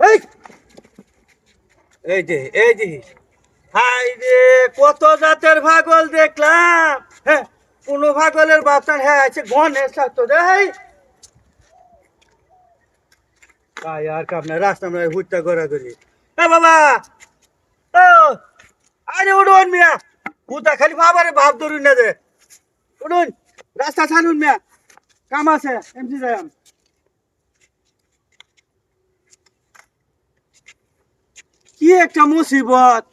এই! এই যে এই যে। হাই রে, কত জাতের পাগল দেখলাম। হ্যাঁ কোন পাগলের বাপটার হ্যাঁ আছে গণেশ তো তাই আর কামনা রাস্তা আমরা হুটটা করা করি। এ বাবা! ও! আরে উঠুন মিয়া। হুটা খালি বাবারে ভাব ধরুন না দে। উঠুন রাস্তা ছাড়ুন মিয়া। কাম আছে এমসি যাই কি একটা মুসিবত।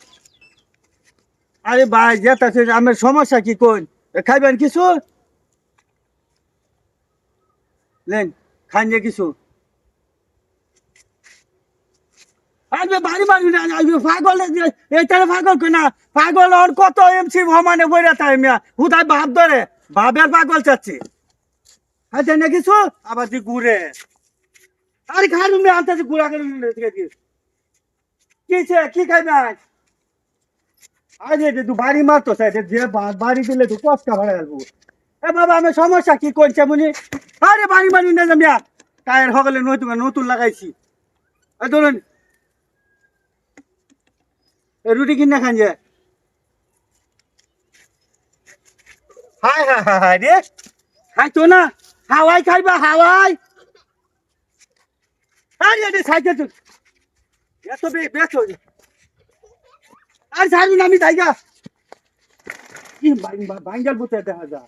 আরে ভাই যেতেছে আমার সমস্যা কি কোন খাইবেন কিছু? লেন খান যে কিছু। বাড়ি পাগল পাগল কত এমসি ভমানে বইরা তাই মিয়া হুদাই ভাব ধরে। ভাবের পাগল চাচ্ছি। আচ্ছা না কিছু আবার তুই ঘুরে। আরে খাই মিয়া আনতে ঘুরা কি খাইবে আরে তুই বাড়ি মারতো যে বাড়ি দিলে তুই ভাড়া আসব এ বাবা সমস্যা কি করছে আরে, বাড়ি মারি না মিয়া টায়ার হগলে নতুন নতুন লাগাইছি। ধরুন। রুটি কিনে খান যে। হাই হাই হাই হাই রে। খাই তো না। হাওয়াই খাইবা, হাওয়াই। আরে রে সাইকেল তুই এত বেশ হয়ে আর ছাড়ুন আমি তাইগা কি বাঙ্গাল বুতে দেখা যা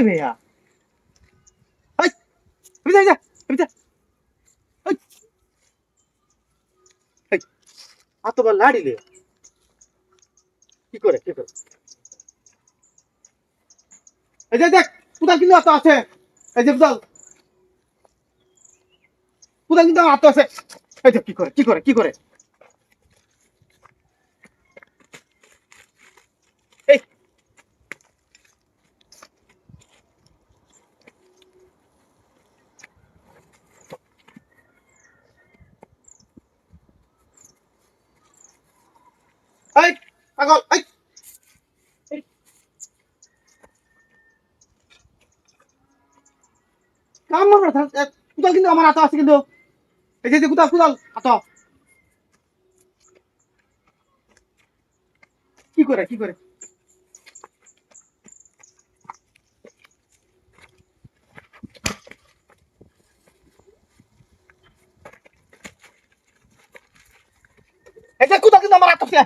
পাগলি ভাইয়া তুমি যা তুমি যা এই লাড়িলে কি করে কি করে এই যে দেখ কোথাও কিন্তু আতো আছে এই যে কোথাও কোথাও কিন্তু আতো আছে এই যে কি করে কি করে কি করে এই পাগল এই এই। কাম মনে কিন্তু আমার হাতে আছে কিন্তু এই যে কোথাও কোথাও হাত কি করে কি করে যে কোথাও কিন্তু আমার হাত আছে